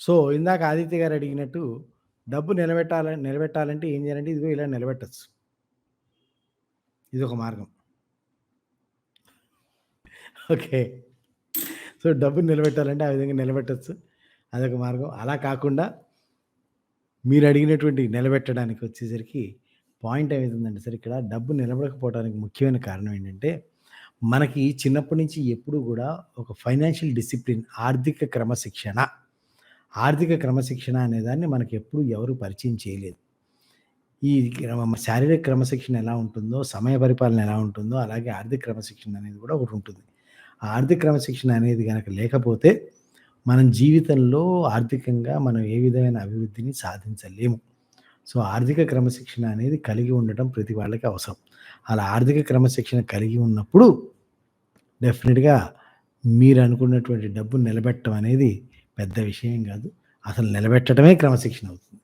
So, ఇందాక ఆదిత్య గారు అడిగినట్టు డబ్బు నిలబెట్టాల నిలబెట్టాలంటే ఏం చేయాలంటే ఇదిగో ఇలా నిలబెట్టొచ్చు. ఇదొక మార్గం. ఓకే. సో, డబ్బు నిలబెట్టాలంటే ఆ విధంగా నిలబెట్టొచ్చు. అదొక మార్గం. అలా కాకుండా మీరు అడిగినటువంటి నిలబెట్టడానికి వచ్చేసరికి పాయింట్ ఏమవుతుందంటే సార్ ఇక్కడ డబ్బు నిలబడకపోవడానికి ముఖ్యమైన కారణం ఏంటంటే, మనకి చిన్నప్పటి నుంచి ఎప్పుడూ కూడా ఒక ఫైనాన్షియల్ డిసిప్లిన్ ఆర్థిక క్రమశిక్షణ, ఆర్థిక క్రమశిక్షణ అనేదాన్ని మనకెప్పుడు ఎవరు పరిచయం చేయలేదు. ఈ శారీరక క్రమశిక్షణ ఎలా ఉంటుందో, సమయ పరిపాలన ఎలా ఉంటుందో, అలాగే ఆర్థిక క్రమశిక్షణ అనేది కూడా ఒకటుంటుంది. ఆ ఆర్థిక క్రమశిక్షణ అనేది గనక లేకపోతే, మనం జీవితంలో ఆర్థికంగా మనం ఏ విధమైన అభివృద్ధిని సాధించలేము. సో, ఆర్థిక క్రమశిక్షణ అనేది కలిగి ఉండటం ప్రతి వాళ్ళకి అవసరం. అలా ఆర్థిక క్రమశిక్షణ కలిగి ఉన్నప్పుడు డెఫినెట్గా మీరు అనుకున్నటువంటి డబ్బు నిలబెట్టడం అనేది పెద్ద విషయం కాదు అసలు నిలబెట్టడమే క్రమశిక్షణ అవుతుంది.